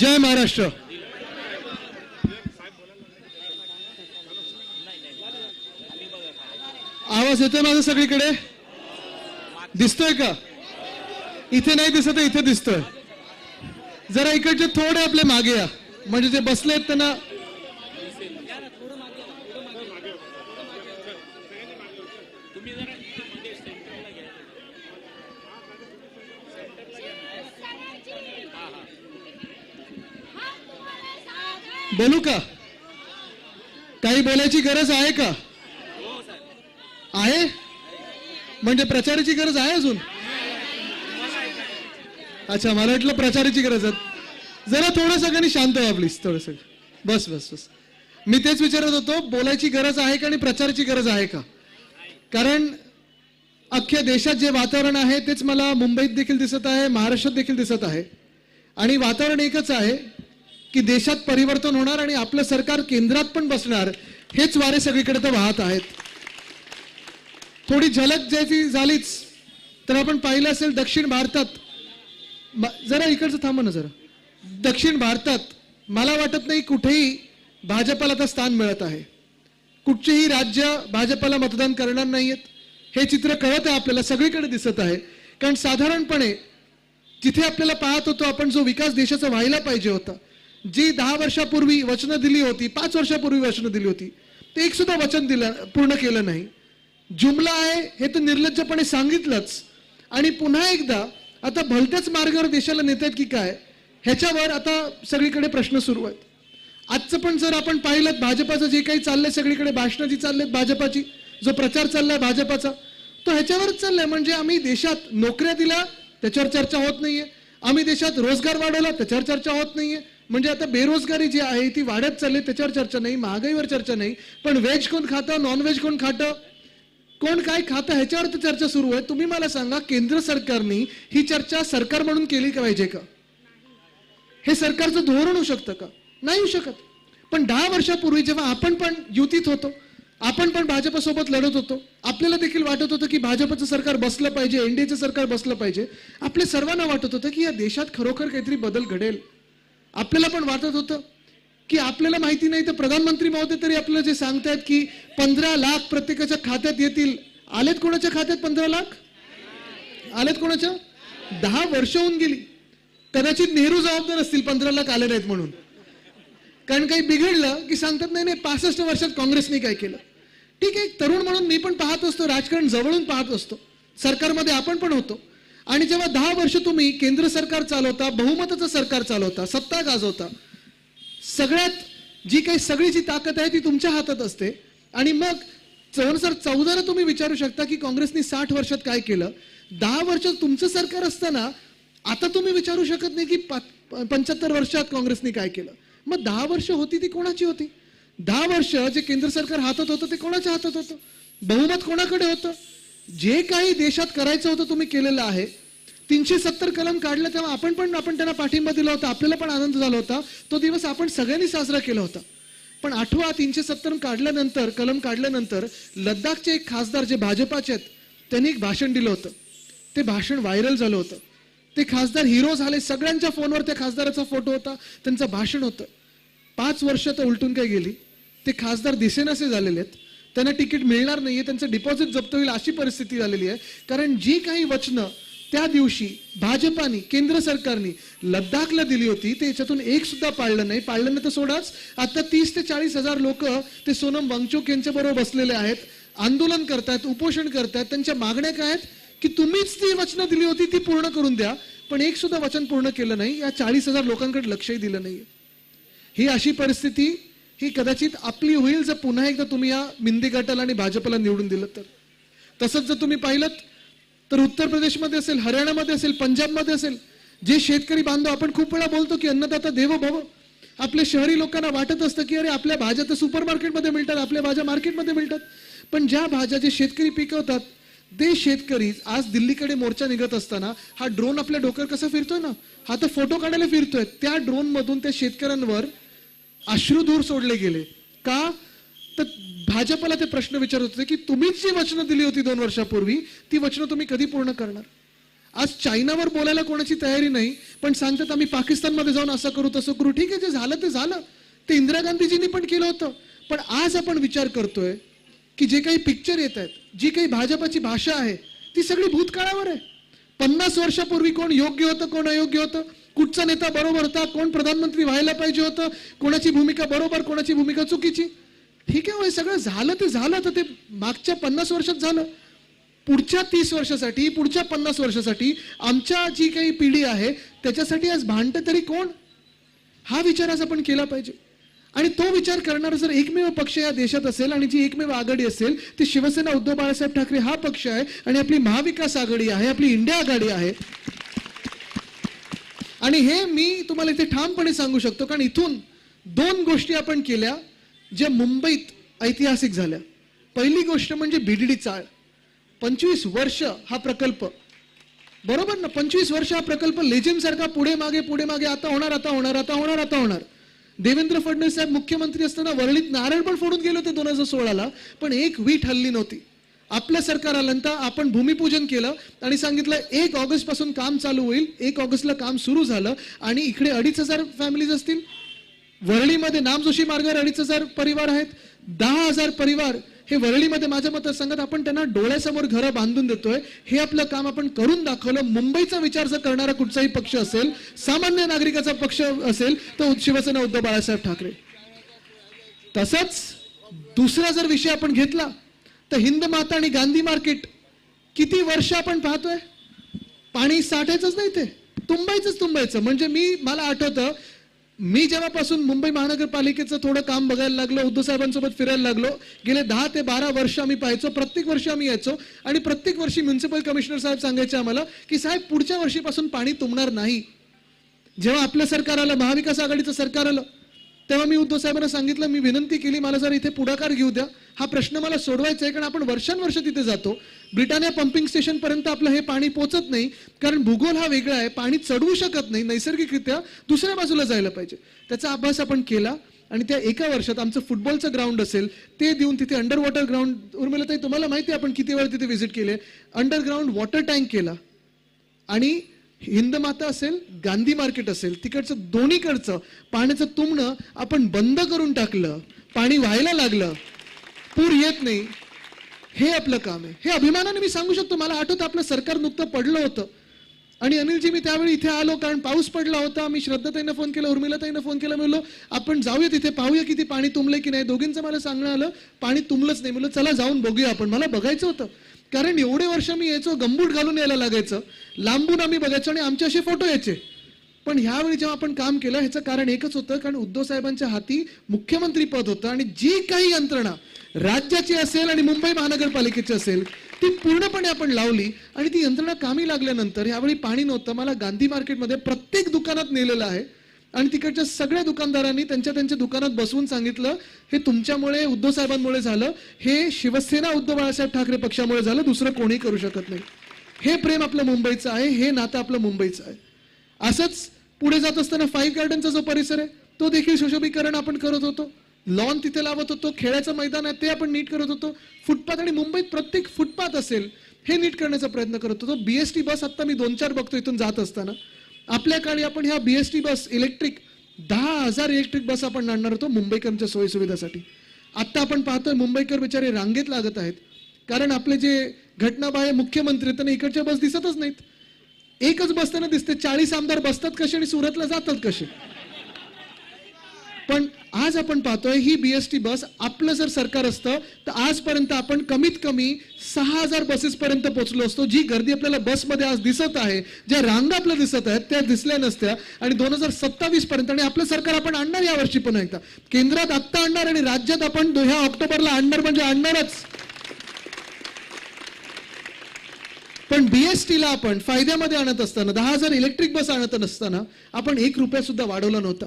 जय महाराष्ट्र. आवाज येतोय माझा सगळीकडे? दिसतोय का? इथे नाही दिसत इथे दिसतोय. जरा इकडचे थोडे आपले मागे या. म्हणजे जे बसले आहेत त्यांना बोलू का? काही बोलायची गरज आहे का? आहे? म्हणजे प्रचाराची गरज आहे अजून? अच्छा मला वाटलं प्रचाराची गरज आहे. जरा थोडं सगळ्यांनी शांत व्हा प्लीज थोडस. बस बस बस. मी तेच विचारत होतो बोलायची गरज आहे का आणि प्रचाराची गरज आहे का? कारण अख्ख्या देशात जे वातावरण आहे तेच मला मुंबईत देखील दिसत आहे महाराष्ट्रात देखील दिसत आहे. आणि वातावरण एकच आहे की देशात परिवर्तन होणार आणि आपलं सरकार केंद्रात पण बसणार हेच वारे सगळीकडे तर वाहत आहेत. थोडी झलक ज्याची झालीच तर आपण पाहिलं असेल दक्षिण भारतात जरा इकडचं थांबा ना जरा. दक्षिण भारतात मला वाटत नाही कुठेही भाजपाला आता स्थान मिळत आहे. कुठचेही राज्य भाजपाला मतदान करणार नाहीयेत. हे चित्र कळत आहे आपल्याला सगळीकडे दिसत आहे. कारण साधारणपणे जिथे आपल्याला पाहत होतो आपण जो विकास देशाचा व्हायला पाहिजे होता जी दहा वर्षापूर्वी वचनं दिली होती पाच वर्षापूर्वी वचनं दिली होती ते एक सुद्धा वचन दिलं पूर्ण केलं नाही. जुमला आहे हे तर निर्लज्जपणे सांगितलंच. आणि पुन्हा एकदा आता भलत्याच मार्गावर देशाला नेत आहेत की काय ह्याच्यावर आता सगळीकडे प्रश्न सुरू आहेत. आजचं पण जर आपण पाहिलं भाजपाचं जे काही चाललंय सगळीकडे भाषणं जी चाललेत भाजपाची जो प्रचार चाललाय भाजपाचा तो ह्याच्यावरच चाललाय. म्हणजे आम्ही देशात नोकऱ्या दिल्या त्याच्यावर चर्चा होत नाहीये. आम्ही देशात रोजगार वाढवला त्याच्यावर चर्चा होत नाहीये. म्हणजे आता बेरोजगारी जी आहे ती वाढत चालली त्याच्यावर चर्चा नाही महागाईवर चर्चा नाही पण व्हेज कोण खातं नॉनव्हेज कोण खातं? कोण काय खातं ह्याच्यावर तर चर्चा सुरू आहे. तुम्ही मला सांगा केंद्र सरकारने ही चर्चा सरकार म्हणून केली का पाहिजे का? हे सरकारचं धोरण होऊ शकतं का? नाही होऊ शकत. पण दहा वर्षापूर्वी जेव्हा आपण पण युतीत होतो आपण पण भाजपसोबत लढत होतो आपल्याला देखील वाटत होतं की भाजपचं सरकार बसलं पाहिजे एनडीएचं सरकार बसलं पाहिजे. आपल्या सर्वांना वाटत होतं की या देशात खरोखर काहीतरी बदल घडेल. आपल्याला पण वाटत होतं की आपल्याला माहिती नाही तर प्रधानमंत्री महोदय तरी आपल्याला जे सांगतायत की पंधरा लाख प्रत्येकाच्या खात्यात येतील. आलेत कोणाच्या खात्यात पंधरा लाख? आलेत कोणाच्या? दहा वर्ष होऊन गेली. कदाचित नेहरू जबाबदार असतील पंधरा लाख आले नाहीत म्हणून. कारण काही बिघडलं की सांगतात नाही नाही पासष्ट वर्षात काँग्रेसने काय केलं? ठीक आहे तरुण म्हणून मी पण पाहत असतो राजकारण जवळून पाहत असतो. सरकारमध्ये आपण पण होतो. आणि जेव्हा दहा वर्ष तुम्ही केंद्र सरकार चालवता बहुमताचं सरकार चालवता सत्ता गाजवता सगळ्यात जी काही सगळी जी ताकद आहे ती तुमच्या हातात असते. आणि मग दोन चौदाला तुम्ही विचारू शकता की काँग्रेसने साठ वर्षात काय केलं? दहा वर्ष तुमचं सरकार असताना आता तुम्ही विचारू शकत नाही की पंच्याहत्तर वर्षात काँग्रेसने काय केलं. मग दहा वर्ष होती ती कोणाची होती? दहा वर्ष जे केंद्र सरकार हातात होतं ते कोणाच्या हातात होतं? बहुमत कोणाकडे होतं? जे काही देशात करायचं होतं तुम्ही केलेलं आहे तीनशे सत्तर कलम काढलं तेव्हा आपण पण आपण त्यांना पाठिंबा दिला होता आपल्याला पण आनंद झाला होता. तो दिवस आपण सगळ्यांनी साजरा केला होता. पण आठवा तीनशे सत्तर काढल्यानंतर कलम काढल्यानंतर लद्दाखचे एक खासदार जे भाजपाचे आहेत त्यांनी एक भाषण दिलं होतं. ते भाषण व्हायरल झालं होतं. ते खासदार हिरो झाले सगळ्यांच्या फोनवर त्या खासदाराचा फोटो होता त्यांचं भाषण होतं. पाच वर्ष तर उलटून काय गेली. ते खासदार दिसेनासे झालेले आहेत. त्यांना तिकीट मिळणार नाहीये त्यांचं डिपॉझिट जप्त होईल अशी परिस्थिती झालेली आहे. कारण जी काही वचनं त्या दिवशी भाजपाने केंद्र सरकारने लद्दाखला दिली होती ते याच्यातून एक सुद्धा पाळलं नाही. पाळलं नाही तर सोडाच. आता तीस ते चाळीस हजार लोक ते सोनम वांगचोक यांच्या बरोबर बसलेले आहेत. आंदोलन करतायत उपोषण करतायत. त्यांच्या मागण्या काय आहेत? की तुम्हीच ती वचनं दिली होती ती पूर्ण करून द्या. पण एक सुद्धा वचन पूर्ण केलं नाही. या चाळीस हजार लोकांकडे लक्षही दिलं नाही ही अशी परिस्थिती ही कदाचित आपली होईल जर पुन्हा एकदा तुम्ही या मिंदी गटाला आणि भाजपला निवडून दिलं तर. तसंच जर तुम्ही पाहिलं तर उत्तर प्रदेशमध्ये असेल हरियाणामध्ये असेल पंजाबमध्ये असेल जे शेतकरी बांधव आपण खूप वेळा बोलतो की अन्नदाता देव भव. आपल्या शहरी लोकांना वाटत असतं की अरे आपल्या भाज्या तर सुपर मार्केटमध्ये मिळतात आपल्या भाज्या मार्केटमध्ये मिळतात. पण ज्या भाज्या जे शेतकरी पिकवतात ते शेतकरी आज दिल्लीकडे मोर्चा निघत असताना हा ड्रोन आपल्या डोक्यावर कसा फिरतोय ना? हा तर फोटो काढायला फिरतोय. त्या ड्रोन मधून त्या शेतकऱ्यांवर अश्रुधूर सोडले गेले. का? तर भाजपला ते प्रश्न विचारत होते की तुम्हीच जी वचनं दिली होती दोन वर्षापूर्वी ती वचनं तुम्ही कधी पूर्ण करणार? आज चायनावर बोलायला कोणाची तयारी नाही पण सांगतात आम्ही पाकिस्तानमध्ये जाऊन असं करू तसं करू. ठीक आहे जे झालं ते झालं. ते इंदिरा गांधीजींनी पण केलं होतं. पण आज आपण विचार करतोय की जे काही पिक्चर येत आहेत जी काही भाजपाची भाषा आहे ती सगळी भूतकाळावर आहे. पन्नास वर्षापूर्वी कोण योग्य होतं कोण अयोग्य होतं? कुठचा नेता बरोबर होता? कोण प्रधानमंत्री व्हायला पाहिजे होतं? कोणाची भूमिका बरोबर कोणाची भूमिका चुकीची? ठीक आहे सगळं झालं ते झालं. तर ते मागच्या पन्नास वर्षात झालं. पुढच्या तीस वर्षासाठी पुढच्या पन्नास वर्षासाठी आमच्या जी काही पिढी आहे त्याच्यासाठी आज भांडतं तरी कोण? हा विचार आज आपण केला पाहिजे. आणि तो विचार करणारा जर एकमेव पक्ष या देशात असेल आणि जी एकमेव आघाडी असेल ती शिवसेना उद्धव बाळासाहेब ठाकरे हा पक्ष आहे आणि आपली महाविकास आघाडी आहे आपली इंडिया आघाडी आहे. आणि हे मी तुम्हाला इथे ठामपणे सांगू शकतो कारण इथून दोन गोष्टी आपण केल्या ज्या मुंबईत ऐतिहासिक झाल्या. पहिली गोष्ट म्हणजे बीडीडी चाळ. पंचवीस वर्ष हा प्रकल्प. बरोबर ना? पंचवीस वर्ष हा प्रकल्प लेझिमसारखा पुढे मागे पुढे मागे आता होणार आता होणार आता होणार आता होणार. देवेंद्र फडणवीस साहेब मुख्यमंत्री असताना वरळीत नारळ पण फोडून गेले होते दोन हजार सोळाला पण एक वीट हल्ली नव्हती. आपलं सरकार आल्यानंतर आपण भूमिपूजन केलं आणि सांगितलं एक ऑगस्टपासून काम चालू होईल एक ऑगस्टला काम सुरू झालं आणि इकडे अडीच हजार फॅमिलीज असतील. वरळीमध्ये नामजोशी मार्गावर अडीच हजार परिवार आहेत दहा हजार परिवार हे वरळीमध्ये माझ्या मतदारसंघात आपण त्यांना डोळ्यासमोर घरं बांधून देतोय. हे आपलं काम आपण करून दाखवलं. मुंबईचा विचार जर करणारा कुठचाही पक्ष असेल सामान्य नागरिकाचा पक्ष असेल तर शिवसेना उद्धव बाळासाहेब ठाकरे. तसंच दुसरा जर विषय आपण घेतला तर हिंद माता आणि गांधी मार्केट किती वर्ष आपण पाहतोय? पाणी साठायचंच नाही ते तुंबायचंच तुंबायचं. म्हणजे मी मला आठवतं मी जेव्हापासून मुंबई महानगरपालिकेचं थोडं काम बघायला लागलो उद्धव साहेबांसोबत फिरायला लागलो गेले दहा ते बारा वर्ष आम्ही पाहायचो प्रत्येक वर्षी आम्ही यायचो आणि प्रत्येक वर्षी म्युन्सिपल कमिशनर साहेब सांगायचे आम्हाला की साहेब पुढच्या वर्षीपासून पाणी तुंबणार नाही. जेव्हा आपलं सरकार आलं महाविकास आघाडीचं सरकार आलं तेव्हा मी उद्धव साहेबांना सांगितलं मी विनंती केली मला जर इथे पुढाकार घेऊ द्या. हा प्रश्न मला सोडवायचा आहे कारण आपण वर्षानुवर्ष तिथे जातो. ब्रिटानिया पंपिंग स्टेशनपर्यंत आपलं हे पाणी पोचत नाही कारण भूगोल हा वेगळा आहे. पाणी चढवू शकत नाही नैसर्गिकरित्या दुसऱ्या बाजूला जायला पाहिजे. त्याचा अभ्यास आपण केला आणि त्या एका वर्षात आमचं फुटबॉलचं ग्राउंड असेल ते देऊन तिथे अंडर वॉटर ग्राउंड उर्मिला ताई तुम्हाला माहिती आहे आपण किती वेळा तिथे व्हिजिट केले? अंडरग्राऊंड वॉटर टँक केला. आणि हिंद माता असेल गांधी मार्केट असेल तिकडचं दोन्हीकडचं पाण्याचं तुंबणं आपण बंद करून टाकलं पाणी व्हायला लागलं पूर येत नाही. हे आपलं काम आहे. हे अभिमानाने मी सांगू शकतो मला आठवतं आपलं सरकार नुकतं पडलं होतं. आणि अनिलजी मी त्यावेळी इथे आलो कारण पाऊस पडला होता. मी श्रद्धाताईंना फोन केला उर्मिलाताईंना फोन केला म्हणलो आपण जाऊया तिथे पाहूया किती पाणी तुंबलंय की नाही. दोघींचं मला सांगणं आलं पाणी तुंबलंच नाही. म्हणलं चला जाऊन बघूया आपण. मला बघायचं होतं. कारण एवढे वर्ष मी यायचो गंबूट घालून यायला लागायचं. लांबून आम्ही बघायचो आणि आमचे असे फोटो यायचे. पण ह्यावेळी जेव्हा आपण काम केलं ह्याचं कारण एकच होतं कारण उद्धव साहेबांच्या हाती मुख्यमंत्री पद होतं आणि जी काही यंत्रणा राज्याची असेल आणि मुंबई महानगरपालिकेची असेल ती पूर्णपणे आपण लावली आणि ती यंत्रणा कामी लागल्यानंतर यावेळी पाणी नव्हतं. मला गांधी मार्केटमध्ये प्रत्येक दुकानात नेलेलं आहे आणि तिकडच्या सगळ्या दुकानदारांनी त्यांच्या त्यांच्या दुकानात बसवून सांगितलं हे तुमच्यामुळे उद्धव साहेबांमुळे झालं हे शिवसेना उद्धव बाळासाहेब ठाकरे पक्षामुळे झालं दुसरं कोणी करू शकत नाही. हे प्रेम आपलं मुंबईचं आहे हे नातं आपलं मुंबईचं आहे. असंच पुढे जात असताना फाईव्ह गार्डनचा जो परिसर आहे तो देखील सुशोभीकरण आपण करत होतो. लॉन तिथे लावत होतो खेळाचं मैदान आहे ते आपण नीट करत होतो. फुटपाथ आणि मुंबईत प्रत्येक फुटपाथ असेल हे नीट करण्याचा प्रयत्न करत होतो. बीएसटी बस आता मी दोन चार बघतो इथून जात असताना. आपल्या काळी आपण ह्या बीएसटी बस इलेक्ट्रिक दहा हजार इलेक्ट्रिक बस आपण आणणार होतो मुंबईकरांच्या सोयीसुविधासाठी. आत्ता आपण पाहतोय मुंबईकर बिचारे रांगेत लागत आहेत. कारण आपले जे घटनाबाह्य मुख्यमंत्री त्यांना इकडच्या बस दिसतच नाहीत. एकच बसताना दिसते. चाळीस आमदार बसतात कसे आणि सुरतला जातात कसे? पण आज आपण पाहतोय ही बीएसटी बस आपलं जर सरकार असतं तर आजपर्यंत आपण कमीत कमी सहा हजार बसेस पर्यंत पोहोचलो असतो. जी गर्दी आपल्याला बसमध्ये आज दिसत आहे ज्या रांगा आपल्या दिसत आहेत त्या दिसल्या नसत्या. आणि दोन हजार सत्तावीस पर्यंत आणि आपलं सरकार आपण आणणार या वर्षी पण एकदा. केंद्रात आत्ता आणणार आणि राज्यात आपण दो- ह्या ऑक्टोबरला आणणार म्हणजे आणणारच. पण बीएसटीला आपण फायद्यामध्ये आणत असताना दहा हजार इलेक्ट्रिक बस आणत नसताना आपण एक रुपया सुद्धा वाढवला नव्हता.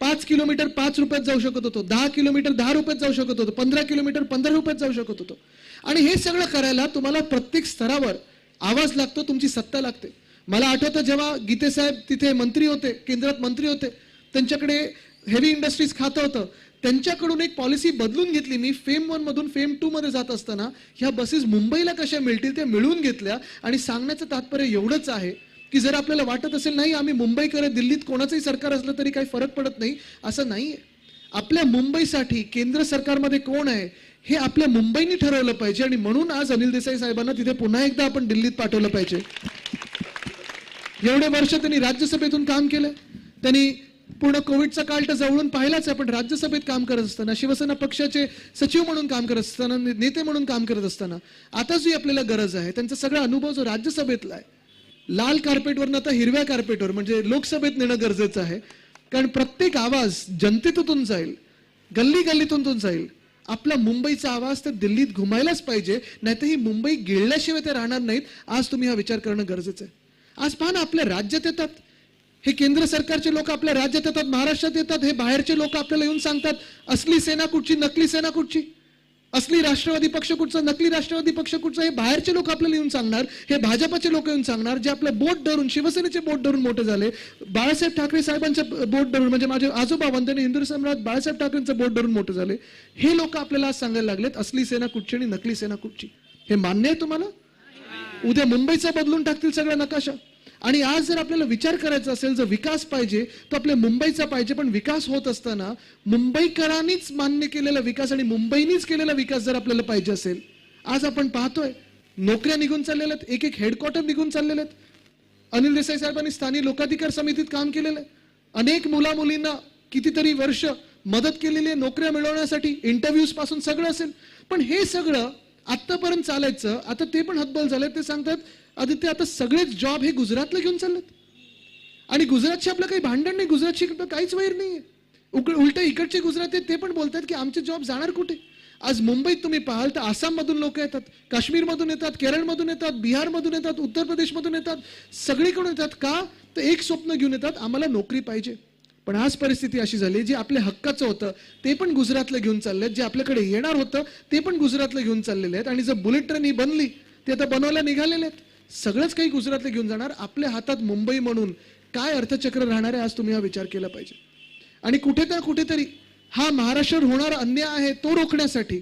पाच किलोमीटर पाच रुपयात जाऊ शकत होतो दहा किलोमीटर दहा रुपयात जाऊ शकत होतो पंधरा किलोमीटर पंधरा रुपयात जाऊ शकत होतो. आणि हे सगळं करायला तुम्हाला प्रत्येक स्तरावर आवाज लागतो तुमची सत्ता लागते. मला आठवतं जेव्हा गीतेसाहेब तिथे मंत्री होते केंद्रात मंत्री होते त्यांच्याकडे हेवी इंडस्ट्रीज खातं होतं. त्यांच्याकडून एक पॉलिसी बदलून घेतली. मी फेम वन मधून फेम टू मध्ये जात असताना ह्या बसेस मुंबईला कशा मिळतील त्या मिळवून घेतल्या. आणि सांगण्याचं तात्पर्य एवढंच आहे की जर आपल्याला वाटत असेल नाही आम्ही मुंबईकडे दिल्लीत कोणाचंही सरकार असलं तरी काही फरक पडत नाही असं नाहीये. आपल्या मुंबईसाठी केंद्र सरकारमध्ये कोण आहे हे आपल्या मुंबईने ठरवलं पाहिजे. आणि म्हणून आज अनिल देसाई साहेबांना तिथे पुन्हा एकदा आपण दिल्लीत पाठवलं पाहिजे. एवढे वर्ष त्यांनी राज्यसभेतून काम केलं. त्यांनी पूर्ण कोविडचा काळ तर जवळून पाहिलाच आहे पण राज्यसभेत काम करत असताना शिवसेना पक्षाचे सचिव म्हणून काम करत असताना नेते म्हणून काम करत असताना आता जी आपल्याला गरज आहे त्यांचा सगळा अनुभव जो राज्यसभेतला आहे लाल कार्पेटवरनं आता हिरव्या कार्पेटवर म्हणजे लोकसभेत नेणं गरजेचं आहे कारण प्रत्येक आवाज जनतेतून जाईल गल्ली गल्लीतून जाईल. आपला मुंबईचा आवाज तर दिल्लीत घुमायलाच पाहिजे नाहीतर ही मुंबई गिळल्याशिवाय ते राहणार नाहीत. आज तुम्ही हा विचार करणं गरजेचं आहे. आज पहा ना आपल्या राज्यात येतात. हे केंद्र सरकारचे लोक आपल्या राज्यात येतात महाराष्ट्रात येतात हे बाहेरचे लोक आपल्याला येऊन सांगतात असली सेना कुठची नकली सेना कुठची? असली राष्ट्रवादी पक्ष कुठचा नकली राष्ट्रवादी पक्ष कुठचा हे बाहेरचे लोक आपल्याला येऊन सांगणार हे भाजपचे लोक येऊन सांगणार जे आपलं बोट धरून शिवसेनेचे बोट धरून मोठे झाले. बाळासाहेब ठाकरे साहेबांचे बोट धरून म्हणजे माझे आजोबा वंदने हिंदू सम्राट बाळासाहेब ठाकरेंचं बोट धरून मोठे झाले. हे लोक आपल्याला आज सांगायला लागलेत असली सेना कुठची आणि नकली सेना कुठची? हे मान्य आहे तुम्हाला? उद्या मुंबईचा बदलून टाकतील सगळ्या नकाशा. आणि आज जर आपल्याला विचार करायचा असेल जर विकास पाहिजे तो आपल्या मुंबईचा पाहिजे पण विकास होत असताना मुंबईकरांनीच मान्य केलेला विकास आणि मुंबईनीच केलेला विकास जर आपल्याला पाहिजे असेल आज आपण पाहतोय नोकऱ्या निघून चाललेल्या आहेत एक एक हेडक्वार्टर निघून चाललेले आहेत. अनिल देसाई साहेबांनी स्थानिक लोकाधिकार समितीत काम केलेलं आहे. अनेक मुला मुलींना कितीतरी वर्ष मदत केलेली आहे नोकऱ्या मिळवण्यासाठी इंटरव्ह्यूजपासून सगळं असेल. पण हे सगळं आत्तापर्यंत चालायचं आता ते पण हतबल झाले ते सांगतात आदित्य आता सगळेच जॉब हे गुजरातला घेऊन चाललेत. आणि गुजरातशी आपलं काही भांडण नाही गुजरातशी इकडं काहीच वैर नाही नाहीये उलट इकडचे गुजरात आहेत ते पण बोलतात की आमचे जॉब जाणार कुठे? आज मुंबईत तुम्ही पाहाल तर आसाममधून लोक येतात काश्मीरमधून येतात केरळमधून येतात बिहारमधून येतात उत्तर प्रदेशमधून येतात सगळीकडून येतात. का? तर एक स्वप्न घेऊन येतात आम्हाला नोकरी पाहिजे. पण आज परिस्थिती अशी झाली जे आपल्या हक्काचं होतं ते पण गुजरातला घेऊन चाललेत. जे आपल्याकडे येणार होतं ते पण गुजरातला घेऊन चाललेले आहेत. आणि जर बुलेट ट्रेन ही बनली ते आता बनवायला निघालेले आहेत. सगळंच काही गुजरातला घेऊन जाणार. आपल्या हातात मुंबई म्हणून काय अर्थचक्र राहणार आहे आज तुम्ही हा विचार केला पाहिजे. आणि कुठे ना कुठेतरी हा महाराष्ट्रावर होणारा अन्याय आहे तो रोखण्यासाठी.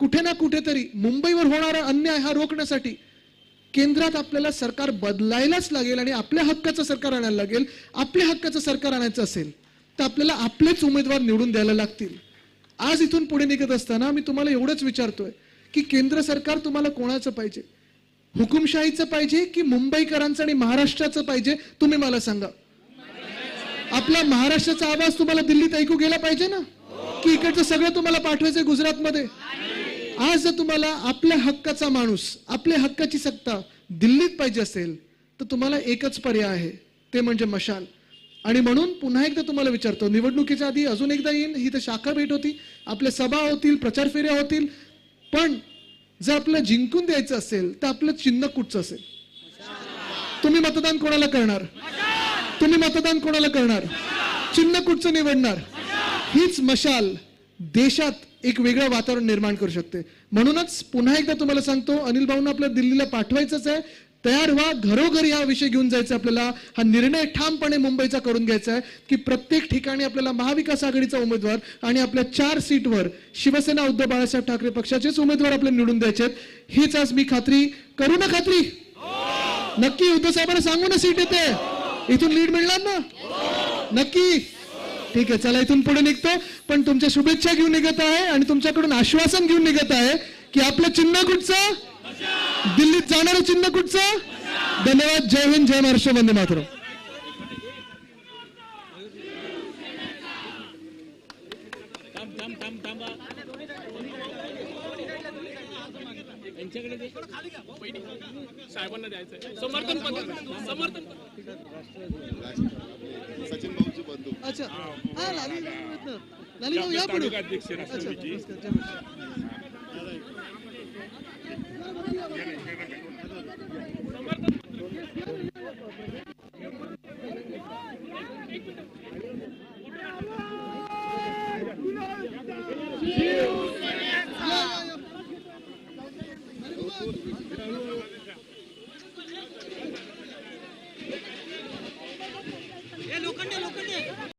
कुठे ना कुठेतरी मुंबईवर होणारा अन्याय हा रोखण्यासाठी केंद्रात आपल्याला सरकार बदलायलाच लागेल आणि आपल्या हक्काचं सरकार आणायला लागेल आपल्या हक्काचं सरकार आणायचं असेल तर आपल्याला आपलेच उमेदवार निवडून द्यायला लागतील. आज इथून पुढे निघत असताना मी तुम्हाला एवढंच विचारतोय की केंद्र सरकार तुम्हाला कोणाचं पाहिजे? हुकुमशाहीचं पाहिजे की मुंबईकरांचं आणि महाराष्ट्राचं पाहिजे? तुम्ही मला सांगा. आपला महाराष्ट्राचा आवाज तुम्हाला दिल्लीत ऐकू गेला पाहिजे ना? की इकडचं सगळं तुम्हाला पाठवायचंय गुजरातमध्ये? आज जर तुम्हाला आपल्या हक्काचा माणूस आपल्या हक्काची सत्ता दिल्लीत पाहिजे असेल तर तुम्हाला एकच पर्याय आहे ते म्हणजे मशाल. आणि म्हणून पुन्हा एकदा तुम्हाला विचारतो निवडणुकीच्या आधी अजून एकदा येईन ही तर शाखा भेट होती आपल्या सभा होतील प्रचार फेऱ्या होतील पण जर आपल्याला जिंकून द्यायचं असेल तर आपलं चिन्ह कुठचं असेल? तुम्ही मतदान कोणाला करणार? तुम्ही मतदान कोणाला करणार? चिन्ह कुठचं निवडणार? हीच मशाल. देशात एक वेगळं वातावरण निर्माण करू शकते. म्हणूनच पुन्हा एकदा तुम्हाला सांगतो अनिल भाऊंना आपल्या दिल्लीला पाठवायचंच आहे. तयार व्हा घरोघरी हा विषय घेऊन जायचा आपल्याला. हा निर्णय ठामपणे मुंबईचा करून घ्यायचा आहे की प्रत्येक ठिकाणी आपल्याला महाविकास आघाडीचा उमेदवार आणि आपल्या चार सीटवर शिवसेना उद्धव बाळासाहेब ठाकरे पक्षाचेच उमेदवार आपल्याला निवडून द्यायचे आहेत. हीच आज मी खात्री करू ना खात्री? नक्की उद्धव साहेबांना सांगू ना सीट येते. इथून लीड मिळणार ना? नक्की? ठीक आहे चला इथून पुढे निघतो. पण तुमच्या शुभेच्छा घेऊन निघत आहे आणि तुमच्याकडून आश्वासन घेऊन निघत आहे की आपलं चिन्ह कुठचं? दिल्लीत जाणारं चिन्ह कुठचं? धन्यवाद जय हिंद जय महाराष्ट्र वंदे मातरम. साहेबांना द्यायचं समर्थन समर्थन सचिन भाऊची बंधू. अच्छा. हा लाली लाली भाऊ या पुढे. अच्छा राष्ट्रवादीची.